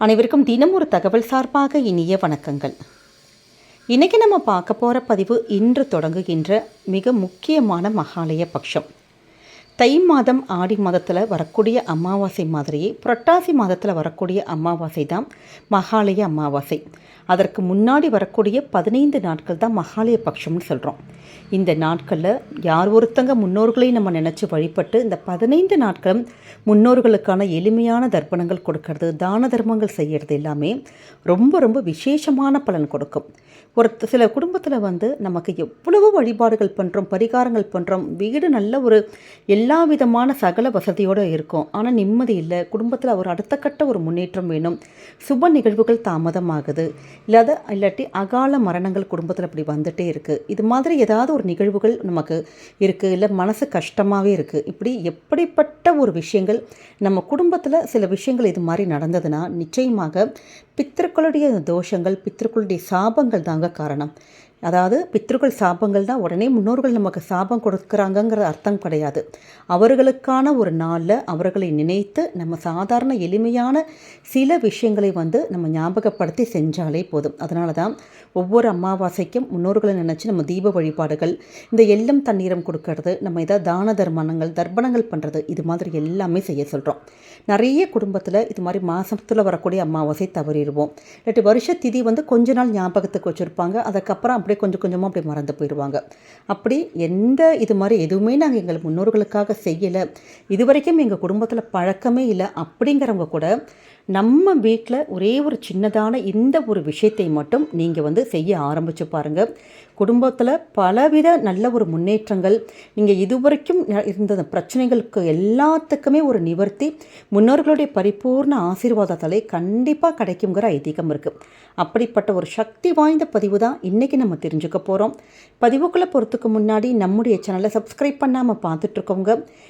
அனைவருக்கும் தினம் ஒரு தகவல் சார்பாக இனிய வணக்கங்கள். இன்றைக்கி நம்ம பார்க்க போகிற பதிவு இன்று தொடங்குகின்ற மிக முக்கியமான மகாலய பட்சம் தை மாதம் ஆடி மாதத்தில் வரக்கூடிய அமாவாசை மாதிரியே புரட்டாசி மாதத்தில் வரக்கூடிய அமாவாசை தான் மகாலய அமாவாசை. அதற்கு முன்னாடி வரக்கூடிய பதினைந்து நாட்கள் தான் மகாலய பட்சம்னு சொல்கிறோம் இந்த நாட்களில் யார் ஒருத்தங்க முன்னோர்களையும் நம்ம நினச்சி வழிபட்டு இந்த பதினைந்து நாட்களும் முன்னோர்களுக்கான எளிமையான தர்ப்பணங்கள் கொடுக்கறது தான தர்மங்கள் செய்கிறது எல்லாமே ரொம்ப ரொம்ப விசேஷமான பலன் கொடுக்கும். ஒரு சில குடும்பத்தில் வந்து நமக்கு எவ்வளவோ வழிபாடுகள் பண்ணுறோம் பரிகாரங்கள் பண்ணுறோம் வீடு நல்ல ஒரு எல்லா விதமான சகல வசதியோடு இருக்கும். ஆனால் நிம்மதி இல்லை. குடும்பத்தில் ஒரு அடுத்த கட்ட ஒரு முன்னேற்றம் வேணும். சுப நிகழ்வுகள் தாமதமாகுது. இல்லாத இல்லாட்டி அகால மரணங்கள் குடும்பத்தில் அப்படி வந்துட்டே இருக்குது இது மாதிரி ஏதாவது ஒரு நிகழ்வுகள் நமக்கு இருக்குது இல்லை மனசு கஷ்டமாகவே இருக்குது இப்படி எப்படிப்பட்ட ஒரு விஷயங்கள் நம்ம குடும்பத்தில் சில விஷயங்கள் இது மாதிரி நடந்ததுன்னா நிச்சயமாக பித்திருக்களுடைய தோஷங்கள் பித்திருக்களுடைய சாபங்கள் தாங்க காரணம். அதாவது பித்ருக்கள் சாபங்கள் தான் உடனே முன்னோர்கள் நமக்கு சாபம் கொடுக்குறாங்கங்கிற அர்த்தம் கிடையாது. அவர்களுக்கான ஒரு நாளில் அவர்களை நினைத்து நம்ம சாதாரண எளிமையான சில விஷயங்களை வந்து நம்ம ஞாபகப்படுத்தி செஞ்சாலே போதும். அதனால தான் ஒவ்வொரு அமாவாசைக்கும் முன்னோர்களை நினச்சி நம்ம தீப வழிபாடுகள் இந்த எல்லம் தண்ணீரம் கொடுக்கறது நம்ம ஏதாவது தான தர்மணங்கள் தர்ப்பணங்கள் பண்ணுறது இது மாதிரி எல்லாமே செய்ய சொல்கிறோம் நிறைய குடும்பத்தில் இது மாதிரி மாதத்தில் வரக்கூடிய அமாவாசை தவறிடுவோம். இல்லாட்டி வருஷ திதி வந்து கொஞ்ச நாள் ஞாபகத்துக்கு வச்சுருப்பாங்க. அதுக்கப்புறம் அப்படியே கொஞ்சம் கொஞ்சமாக அப்படியே மறந்து போயிடுவாங்க. அப்படி எந்த இது மாதிரி எதுவுமே நாங்கள் எங்கள் முன்னோர்களுக்காக செய்யலை. இது வரைக்கும் எங்கள் குடும்பத்தில் பழக்கமே இல்லை. அப்படிங்கிறவங்க கூட நம்ம வீட்டில் ஒரே ஒரு சின்னதான இந்த ஒரு விஷயத்தை மட்டும் நீங்கள் வந்து செய்ய ஆரம்பித்து பாருங்கள் குடும்பத்தில் பலவித நல்ல ஒரு முன்னேற்றங்கள் நீங்கள் இதுவரைக்கும் இருந்த பிரச்சனைகளுக்கு எல்லாத்துக்குமே ஒரு நிவர்த்தி முன்னோர்களுடைய பரிபூர்ண ஆசீர்வாதத்தாலே கண்டிப்பாக கிடைக்குங்கிற ஐதீகம் இருக்குது அப்படிப்பட்ட ஒரு சக்தி வாய்ந்த பதிவு தான் இன்றைக்கி நம்ம தெரிஞ்சுக்க போகிறோம் பதிவுக்குள்ளே போகிறதுக்கு முன்னாடி நம்முடைய சேனலை சப்ஸ்கிரைப் பண்ணாமல் பார்த்துட்ருக்கோங்க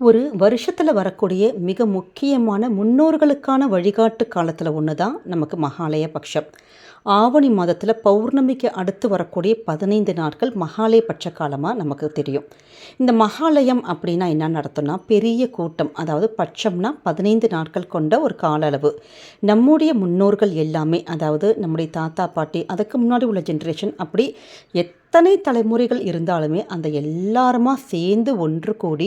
ஒரு வருஷத்தில் வரக்கூடிய மிக முக்கியமான முன்னோர்களுக்கான வழிகாட்டு காலத்தில் ஒன்று தான் நமக்கு மகாலய பட்சம் ஆவணி மாதத்தில் பௌர்ணமிக்கு அடுத்து வரக்கூடிய பதினைந்து நாட்கள் மகாலய பட்ச காலமாக நமக்கு தெரியும். இந்த மகாலயம் அப்படின்னா என்ன நடத்தும்னா பெரிய கூட்டம் அதாவது பட்சம்னா பதினைந்து நாட்கள் கொண்ட ஒரு கால அளவு நம்முடைய முன்னோர்கள் எல்லாமே அதாவது நம்முடைய தாத்தா பாட்டி அதுக்கு முன்னாடி உள்ள ஜென்ரேஷன் அப்படி எத் எத்தனை தலைமுறைகள் இருந்தாலுமே அந்த எல்லாருமா சேர்ந்து ஒன்று கூடி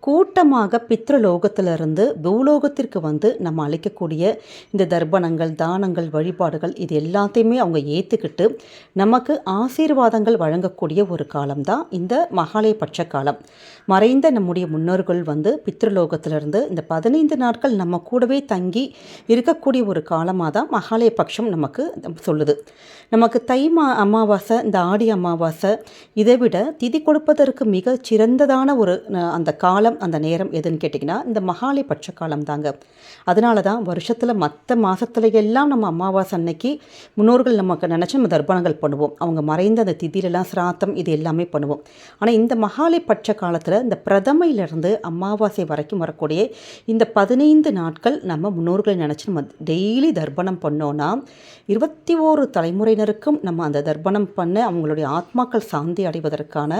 கூட்டமாக பித்ரலோகத்திலிருந்து பூலோகத்திற்கு வந்து நம்ம அளிக்கக்கூடிய இந்த தர்ப்பணங்கள் தானங்கள் வழிபாடுகள் இது எல்லாத்தையுமே அவங்க ஏற்றுக்கிட்டு நமக்கு ஆசீர்வாதங்கள் வழங்கக்கூடிய ஒரு காலம்தான் இந்த மகாலயபட்ச காலம் மறைந்த நம்முடைய முன்னோர்கள் வந்து பித்ருலோகத்திலிருந்து இந்த பதினைந்து நாட்கள் நம்ம கூடவே தங்கி இருக்கக்கூடிய ஒரு காலமாக தான் மகாலயபட்சம் நமக்கு சொல்லுது. நமக்கு தை மா அமாவாசை இந்த ஆடி அமாவாசை இதை விட திதி கொடுப்பதற்கு மிக சிறந்ததான ஒரு அந்த காலம் அந்த நேரம் எதுன்னு கேட்டிங்கன்னா இந்த மகாலை பட்ச காலம் தாங்க. அதனால தான் வருஷத்தில் மற்ற மாதத்துல எல்லாம் நம்ம அமாவாசை அன்னைக்கு முன்னோர்கள் நமக்கு நினச்சி நம்ம தர்ப்பணங்கள் பண்ணுவோம். அவங்க மறைந்த அந்த திதியிலலாம் சிராத்தம் இது எல்லாமே பண்ணுவோம். ஆனால் இந்த மகாலை பட்ச காலத்தில் இந்த பிரதமையிலிருந்து அமாவாசை வரைக்கும் வரக்கூடிய இந்த பதினைந்து நாட்கள் நம்ம முன்னோர்களை நினச்சி நம்ம டெய்லி தர்ப்பணம் பண்ணோன்னா இருபத்தி ஓரு தலைமுறையினருக்கும் நம்ம அந்த தர்ப்பணம் பண்ண அவங்களுடைய ஆத்மாக்கள் சாந்தி அடைவதற்கான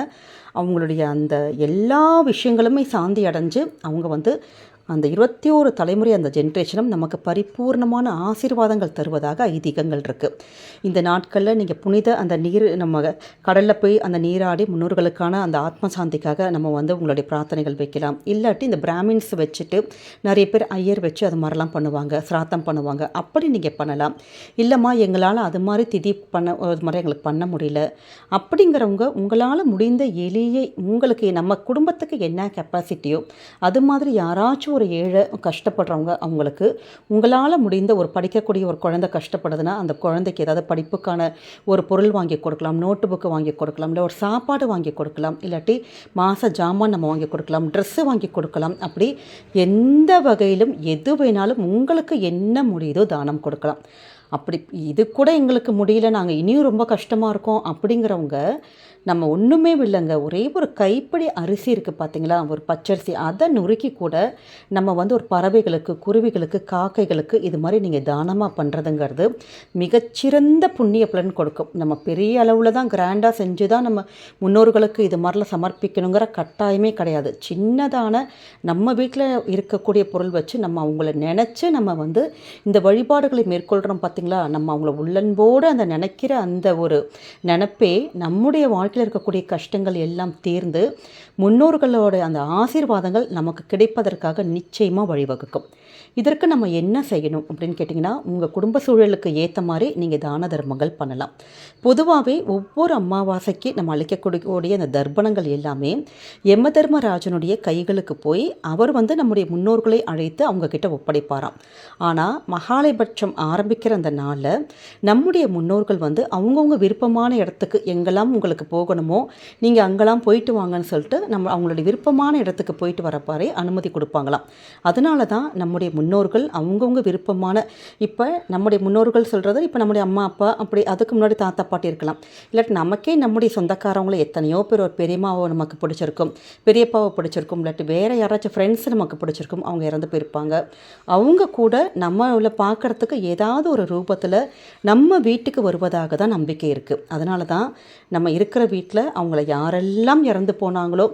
அவங்களுடைய அந்த எல்லா விஷயங்களுமே சாந்தி அடைஞ்சு அவங்க வந்து அந்த இருபத்தி ஓரு தலைமுறை அந்த ஜென்ரேஷனும் நமக்கு பரிபூர்ணமான ஆசீர்வாதங்கள் தருவதாக ஐதீகங்கள் இருக்குது இந்த நாட்களில் நீங்கள் புனித அந்த நீர் நம்ம கடலில் போய் அந்த நீராடி முன்னோர்களுக்கான அந்த ஆத்ம சாந்திக்காக நம்ம வந்து உங்களுடைய பிரார்த்தனைகள் வைக்கலாம். இல்லாட்டி இந்த பிராமின்ஸ் வச்சுட்டு நிறைய பேர் ஐயர் வச்சு அது மாதிரிலாம் பண்ணுவாங்க சிராத்தம் பண்ணுவாங்க. அப்படி நீங்கள் பண்ணலாம். இல்லைம்மா எங்களால் அது மாதிரி திதி பண்ண அது மாதிரி எங்களுக்கு பண்ண முடியல. அப்படிங்கிறவங்க உங்களால் முடிந்த எளிய உங்களுக்கு நம்ம குடும்பத்துக்கு என்ன கெப்பாசிட்டியோ அது மாதிரி யாராச்சும் ஒரு ஏழை கஷ்டப்படுறவங்க அவங்களுக்கு உங்களால் முடிந்த ஒரு படிக்கக்கூடிய ஒரு குழந்தை கஷ்டப்படுதுன்னா அந்த குழந்தைக்கு ஏதாவது படிப்புக்கான ஒரு பொருள் வாங்கி கொடுக்கலாம் நோட்டு புக்கு வாங்கி கொடுக்கலாம் இல்லை ஒரு சாப்பாடு வாங்கி கொடுக்கலாம் இல்லாட்டி மாத ஜாமான் நம்ம வாங்கி கொடுக்கலாம் ட்ரெஸ்ஸு வாங்கி கொடுக்கலாம் அப்படி எந்த வகையிலும் எது வேணாலும் உங்களுக்கு என்ன முடியுதோ தானம் கொடுக்கலாம். அப்படி இது கூட எங்களுக்கு முடியல. நாங்கள் இனியும் ரொம்ப கஷ்டமாக இருக்கோம் அப்படிங்கிறவங்க நம்ம ஒன்றுமே இல்லைங்க. ஒரே ஒரு கைப்பிடி அரிசி இருக்குது பார்த்தீங்களா ஒரு பச்சரிசி. அதை நுறுக்கி கூட நம்ம வந்து ஒரு பறவைகளுக்கு குருவிகளுக்கு காக்கைகளுக்கு இது மாதிரி நீங்கள் தானமாக பண்ணுறதுங்கிறது மிகச்சிறந்த புண்ணிய பலன் கொடுக்கும். நம்ம பெரிய அளவில் தான் கிராண்டாக செஞ்சு தான் நம்ம முன்னோர்களுக்கு இது மாதிரிலாம் சமர்ப்பிக்கணுங்கிற கட்டாயமே கிடையாது. சின்னதான நம்ம வீட்டில் இருக்கக்கூடிய பொருள் வச்சு நம்ம அவங்கள நினச்சி நம்ம வந்து இந்த வழிபாடுகளை மேற்கொள்கிறோம் பார்த்தீங்களா நம்ம அவங்கள உள்ளன்போடு அந்த நினைக்கிற அந்த ஒரு நினப்பே நம்முடைய வாழ்க்கையில் இருக்கக்கூடிய கஷ்டங்கள் எல்லாம் தீர்ந்து முன்னோர்களோட அந்த ஆசீர்வாதங்கள் நமக்கு கிடைப்பதற்காக நிச்சயமாக வழிவகுக்கும். இதற்கு நம்ம என்ன செய்யணும் அப்படின்னு கேட்டிங்கன்னா உங்கள் குடும்ப சூழலுக்கு ஏற்ற மாதிரி நீங்கள் தான தர்மங்கள் பண்ணலாம். பொதுவாகவே ஒவ்வொரு அமாவாசைக்கு நம்ம அளிக்கக்கூடிய அந்த தர்ப்பணங்கள் எல்லாமே யம தர்மராஜனுடைய கைகளுக்கு போய் அவர் வந்து நம்முடைய முன்னோர்களை அழைத்து அவங்கக்கிட்ட ஒப்படைப்பாராம். ஆனால் மகாலயபட்சம் ஆரம்பிக்கிற அந்த நாளில் நம்முடைய முன்னோர்கள் வந்து அவங்கவுங்க விருப்பமான இடத்துக்கு எங்கெல்லாம் உங்களுக்கு போகணுமோ நீங்கள் அங்கெல்லாம் போயிட்டு வாங்கன்னு சொல்லிட்டு நம்ம அவங்களுடைய விருப்பமான இடத்துக்கு போயிட்டு வரப்பாரே அனுமதி கொடுப்பாங்களாம். அதனால தான் நம்முடைய முன்னோர்கள் அவங்கவுங்க விருப்பமான இப்போ நம்முடைய முன்னோர்கள் சொல்கிறது இப்போ நம்முடைய அம்மா அப்பா அப்படி அதுக்கு முன்னாடி தாத்தா பாட்டி இருக்கலாம். இல்லாட்டி நமக்கே நம்முடைய சொந்தக்காரவங்களை எத்தனையோ பேர் ஒரு பெரியம்மாவை நமக்கு பிடிச்சிருக்கும் பெரியப்பாவை பிடிச்சிருக்கும் இல்லாட்டி வேறு யாராச்சும் ஃப்ரெண்ட்ஸ் நமக்கு பிடிச்சிருக்கும் அவங்க இறந்து போயிருப்பாங்க. அவங்க கூட நம்மளை பார்க்குறதுக்கு ஏதாவது ஒரு ரூபத்தில் நம்ம வீட்டுக்கு வருவதாக தான் நம்பிக்கை இருக்குது அதனால தான் நம்ம இருக்கிற வீட்டில் அவங்கள யாரெல்லாம் இறந்து போனாங்களோ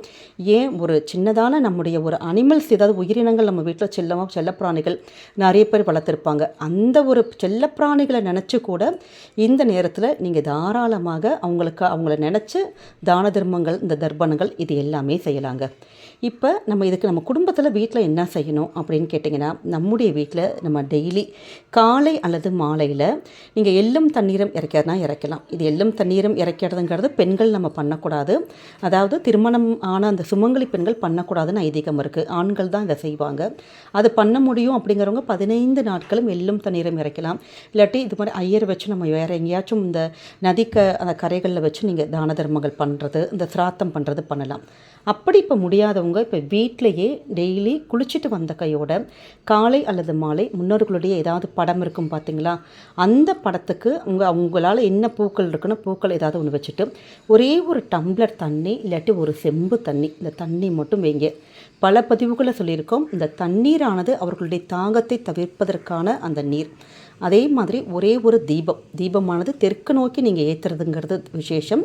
ஏன் ஒரு சின்னதான நம்முடைய ஒரு அனிமல்ஸ் ஏதாவது உயிரினங்கள் நம்ம வீட்டில் செல்லமாக செல்லப்பிராணிகள் நிறைய பேர் வளர்த்துருப்பாங்க. அந்த ஒரு செல்லப்பிராணிகளை நினச்சி கூட இந்த நேரத்தில் நீங்கள் தாராளமாக அவங்களுக்கு அவங்கள நினச்சி தான தர்மங்கள் இந்த தர்ப்பணங்கள் இது எல்லாமே செய்யலாங்க. இப்போ நம்ம இதுக்கு நம்ம குடும்பத்தில் வீட்டில் என்ன செய்யணும் அப்படின்னு கேட்டிங்கன்னா நம்முடைய வீட்டில் நம்ம டெய்லி காலை அல்லது மாலையில் நீங்கள் எள்ளும் தண்ணீரும் இறைக்கிறதுனா இறைக்கலாம். இது எள்ளும் தண்ணீரும் இறைக்கிறதுங்கிறது பெண்கள் நம்ம பண்ணக்கூடாது. அதாவது திருமணம் ஆன அந்த சுமங்கலி பெண்கள் பண்ணக்கூடாதுன்னு ஐதீகம் இருக்குது ஆண்கள் தான் இதை செய்வாங்க. அது பண்ண முடியும் அப்படிங்கிறவங்க பதினைந்து நாட்களும் எள்ளும் தண்ணீரும் இறைக்கலாம். இல்லாட்டி இது மாதிரி ஐயர் வச்சு நம்ம வேறு எங்கேயாச்சும் இந்த நதிக்க அந்த கரைகளில் வச்சு நீங்கள் தான தர்மங்கள் பண்ணுறது இந்த சிராத்தம் பண்ணுறது பண்ணலாம். அப்படி இப்போ முடியாதவங்க இப்போ வீட்டிலையே டெய்லி குளிச்சுட்டு வந்த கையோட காலை அல்லது மாலை முன்னோர்களுடைய ஏதாவது படம் இருக்கும் பார்த்தீங்களா அந்த படத்துக்கு உங்கள் அவங்களால என்ன பூக்கள் இருக்குன்னு பூக்கள் ஏதாவது ஒன்று வச்சுட்டு ஒரே ஒரு டம்ளர் தண்ணி இல்லாட்டி ஒரு செம்பு தண்ணி இந்த தண்ணி மட்டும் வைங்க. பல பதிவுகளை சொல்லியிருக்கோம் இந்த தண்ணீரானது அவர்களுடைய தாகத்தை தவிர்ப்பதற்கான அந்த நீர். அதே மாதிரி ஒரே ஒரு தீபம். தீபமானது தெற்கு நோக்கி நீங்கள் ஏற்றுறதுங்கிறது விசேஷம்.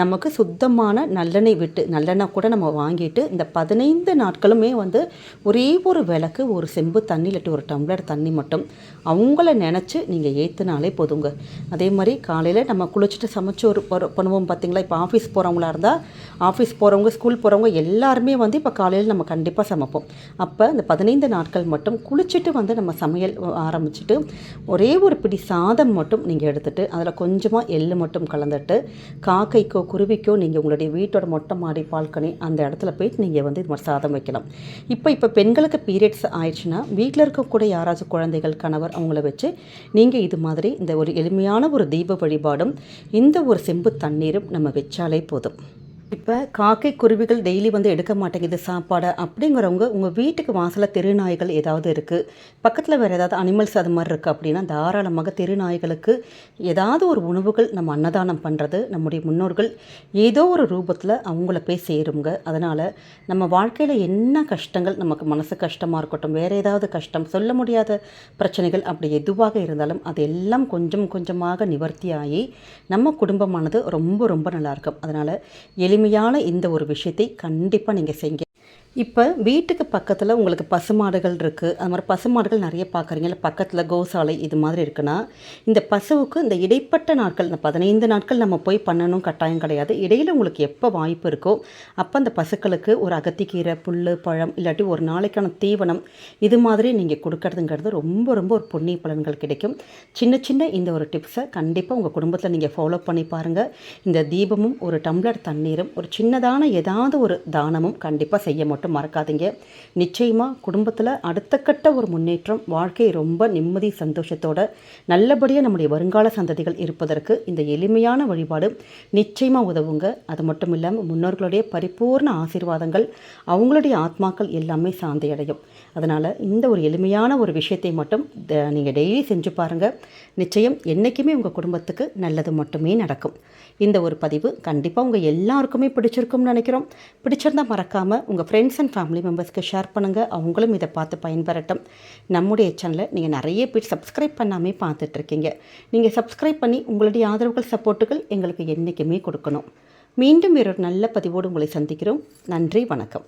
நமக்கு சுத்தமான நல்லெண்ணெய் விட்டு நல்லெண்ணெய் கூட நம்ம வாங்கிட்டு இந்த பதினைந்து நாட்களுமே வந்து ஒரே ஒரு விளக்கு ஒரு செம்பு தண்ணி இல்லாட்டி ஒரு டம்ளர் தண்ணி மட்டும் அவங்கள நினச்சி நீங்கள் ஏற்றுனாலே போதுங்க. அதே மாதிரி காலையில் நம்ம குளிச்சுட்டு சமைச்சு ஒரு பண்ணுவோம் பார்த்தீங்களா இப்போ ஆஃபீஸ் போகிறவங்களா இருந்தால் ஆஃபீஸ் போகிறவங்க ஸ்கூல் போகிறவங்க எல்லாருமே வந்து இப்போ காலையில் நம்ம கண்டிப்பாக சமைப்போம். அப்போ இந்த பதினைந்து நாட்கள் மட்டும் குளிச்சுட்டு வந்து நம்ம சமையல் ஆரம்பிச்சுட்டு ஒரு ஒரே ஒரு பிடி சாதம் மட்டும் நீங்கள் எடுத்துகிட்டு அதில் கொஞ்சமாக எள்ளு மட்டும் கலந்துட்டு காக்கைக்கோ குருவிக்கோ நீங்கள் உங்களுடைய வீட்டோட மொட்டை மாடி பால்கனி அந்த இடத்துல போயிட்டு நீங்கள் வந்து இது மாதிரி சாதம் வைக்கலாம். இப்போ இப்போ பெண்களுக்கு பீரியட்ஸ் ஆயிடுச்சுன்னா வீட்டில் இருக்கக்கூடிய யாராச்சும் குழந்தைகள் கணவர் அவங்கள வச்சு நீங்கள் இது மாதிரி இந்த ஒரு எளிமையான ஒரு தீப வழிபாடும் இந்த ஒரு செம்பு தண்ணீரும் நம்ம வச்சாலே போதும். இப்போ காக்கை குருவிகள் டெய்லி வந்து எடுக்க மாட்டேங்குது சாப்பாடை அப்படிங்கிறவங்க உங்கள் வீட்டுக்கு வாசலில் தெருநாய்கள் ஏதாவது இருக்குது பக்கத்தில் வேறு ஏதாவது அனிமல்ஸ் அது மாதிரி இருக்குது அப்படின்னா தாராளமாக தெருநாய்களுக்கு ஏதாவது ஒரு உணவுகள் நம்ம அன்னதானம் பண்ணுறது நம்முடைய முன்னோர்கள் ஏதோ ஒரு ரூபத்தில் அவங்கள போய் சேருங்க. அதனால் நம்ம வாழ்க்கையில் என்ன கஷ்டங்கள் நமக்கு மனசு கஷ்டமாக இருக்கட்டும் வேறு ஏதாவது கஷ்டம் சொல்ல முடியாத பிரச்சனைகள் அப்படி எதுவாக இருந்தாலும் அதெல்லாம் கொஞ்சம் கொஞ்சமாக நிவர்த்தியாகி நம்ம குடும்பமானது ரொம்ப ரொம்ப நல்லாயிருக்கும் அதனால் எளிமையான இந்த ஒரு விஷயத்தை கண்டிப்பாக நீங்கள் செய்யுங்க இப்போ வீட்டுக்கு பக்கத்தில் உங்களுக்கு பசுமாடுகள் இருக்குது அது மாதிரி பசுமாடுகள் நிறைய பார்க்குறீங்க. இல்லை பக்கத்தில் கோசாலை இது மாதிரி இருக்குன்னா இந்த பசுவுக்கு இந்த இடைப்பட்ட நாட்கள் இந்த பதினைந்து நாட்கள் நம்ம போய் பண்ணணும் கட்டாயம் கிடையாது. இடையில் உங்களுக்கு எப்போ வாய்ப்பு இருக்கோ அப்போ அந்த பசுக்களுக்கு ஒரு அகத்திக்கீரை புல் பழம் இல்லாட்டி ஒரு நாளைக்கான தீவனம் இது மாதிரி நீங்கள் கொடுக்கறதுங்கிறது ரொம்ப ரொம்ப ஒரு புண்ணிய பலன்கள் கிடைக்கும். சின்ன சின்ன இந்த ஒரு டிப்ஸை கண்டிப்பாக உங்கள் குடும்பத்தில் நீங்கள் ஃபாலோ பண்ணி பாருங்கள் இந்த தீபமும் ஒரு டம்ளர் தண்ணீரும் ஒரு சின்னதான ஏதாவது ஒரு தானமும் கண்டிப்பாக செய்ய மாட்டோம். மட்டும் மறக்காதீங்க. நிச்சயமாக குடும்பத்தில் அடுத்த கட்ட ஒரு முன்னேற்றம் வாழ்க்கை ரொம்ப நிம்மதி சந்தோஷத்தோட நல்லபடியாக நம்முடைய வருங்கால சந்ததிகள் இருப்பதற்கு இந்த எளிமையான வழிபாடு நிச்சயமாக உதவுங்க. அது மட்டும் இல்லாமல் முன்னோர்களுடைய பரிபூர்ண ஆசீர்வாதங்கள் அவங்களுடைய ஆத்மாக்கள் எல்லாமே சாந்தி அடையும் அதனால் இந்த ஒரு எளிமையான ஒரு விஷயத்தை மட்டும் நீங்கள் டெய்லி செஞ்சு பாருங்கள் நிச்சயம் என்றைக்குமே உங்கள் குடும்பத்துக்கு நல்லது மட்டுமே நடக்கும். இந்த ஒரு பதிவு கண்டிப்பாக உங்கள் எல்லாருக்குமே பிடிச்சிருக்கும்னு நினைக்கிறோம். பிடிச்சிருந்தா மறக்காமல் உங்கள் ஃப்ரெண்ட்ஸ் அண்ட் ஃபேமிலி மெம்பர்ஸ்க்கு ஷேர் பண்ணுங்கள் அவங்களும் இதை பார்த்து பயன்பெறட்டும். நம்முடைய சேனலை நீங்கள் நிறைய பேர் சப்ஸ்கிரைப் பண்ணாமே பார்த்துட்ருக்கீங்க நீங்கள் சப்ஸ்கிரைப் பண்ணி உங்களுடைய ஆதரவுகள் சப்போர்ட்டுகள் எங்களுக்கு என்றைக்குமே கொடுக்கணும். மீண்டும் வேறொரு நல்ல பதிவோடு உங்களை சந்திக்கிறோம். நன்றி வணக்கம்.